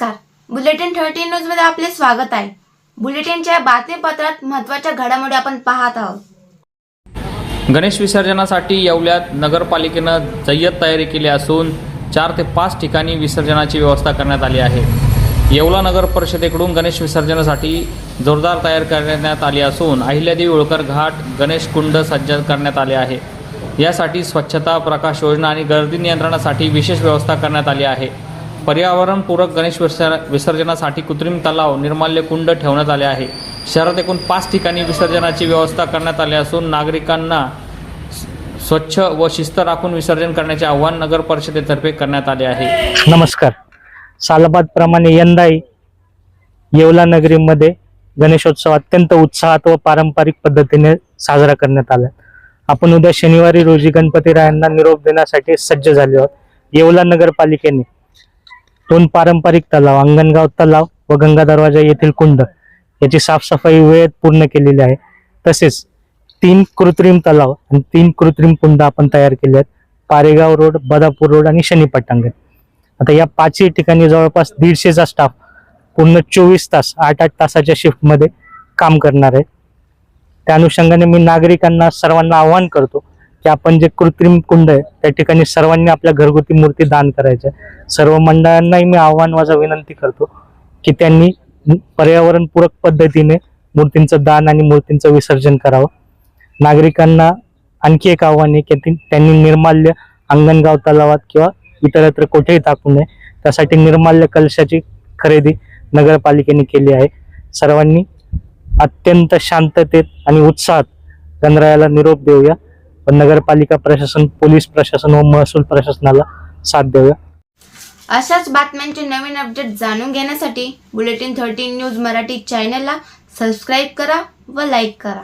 नमस्कार. Bulletin thirteen न्यूजमध्ये आपले स्वागत आहे. बुलेटिनच्या बातमीपत्रात महत्त्वाच्या घडामोडी आपण पाहत आहोत. गणेश विसर्जनासाठी येवल्यात नगरपालिकेनं जय्यत तयारी केली असून चार ते पाच ठिकाणी विसर्जनाची व्यवस्था करण्यात आली आहे. येवला नगर परिषदेकडून गणेश विसर्जनासाठी जोरदार तयार करण्यात आली असून अहिल्यादेवी होळकर घाट गणेश कुंड सज्ज करण्यात आले आहे. यासाठी स्वच्छता प्रकाश योजना आणि गर्दी नियंत्रणासाठी विशेष व्यवस्था करण्यात आली आहे. पर्यावरणपूरक गणेश विसर विसर्जनासाठी कृत्रिम तलाव निर्माल्य कुंड ठेवण्यात आले आहे. शहरात एकूण पाच ठिकाणी विसर्जनाची व्यवस्था करण्यात आली असून नागरिकांना स्वच्छ व शिस्त राखून विसर्जन करण्याचे आवाहन नगर परिषदेतर्फे करण्यात आले आहे. नमस्कार. सालाबादप्रमाणे यंदाही येवला नगरीमध्ये गणेशोत्सव अत्यंत उत्साहात व पारंपरिक पद्धतीने साजरा करण्यात आला. आपण उद्या शनिवारी रोजी गणपतीरायांना निरोप देण्यासाठी सज्ज झाले आहोत. येवला नगरपालिकेने दोन पारंपरिक तलाव अंगणगाव तलाव व गंगा दरवाजा येथील कुंड. याची साफसफाई वेळेत पूर्ण केलेली आहे. तसेच तीन कृत्रिम तलाव आणि तीन कृत्रिम कुंड आपण तयार केले आहेत पारेगाव रोड बदापूर रोड आणि शनीपटांगण आता या पाचही ठिकाणी जवळपास दीडशेचा स्टाफ पूर्ण चोवीस तास आठ आठ तासाच्या शिफ्टमध्ये काम करणार आहे. त्या अनुषंगाने मी नागरिकांना सर्वांना आवाहन करतो की आपण जे कृत्रिम कुंड आहे त्या ठिकाणी सर्वांनी आपल्या घरगुती मूर्ती दान करायच्या. सर्व मंडळांनाही मी आव्हान माझा विनंती करतो की त्यांनी पर्यावरणपूरक पद्धतीने मूर्तींचं दान आणि मूर्तींचं विसर्जन करावं. नागरिकांना आणखी एक आव्हान आहे की त्यांनी निर्माल्य अंगणगाव तलावात किंवा इतरत्र कुठेही टाकू नये. त्यासाठी निर्माल्य कलशाची खरेदी नगरपालिकेने केली आहे. सर्वांनी अत्यंत शांततेत आणि उत्साहात गणरायाला निरोप देऊया. पण नगरपालिका प्रशासन पोलीस प्रशासन व महसूल प्रशासनाला साथ देऊया अशाच बातम्यांचे नवीन अपडेट जाणून घेण्यासाठी बुलेटिन थर्टीन न्यूज मराठी चॅनलला सबस्क्राईब करा व लाईक करा.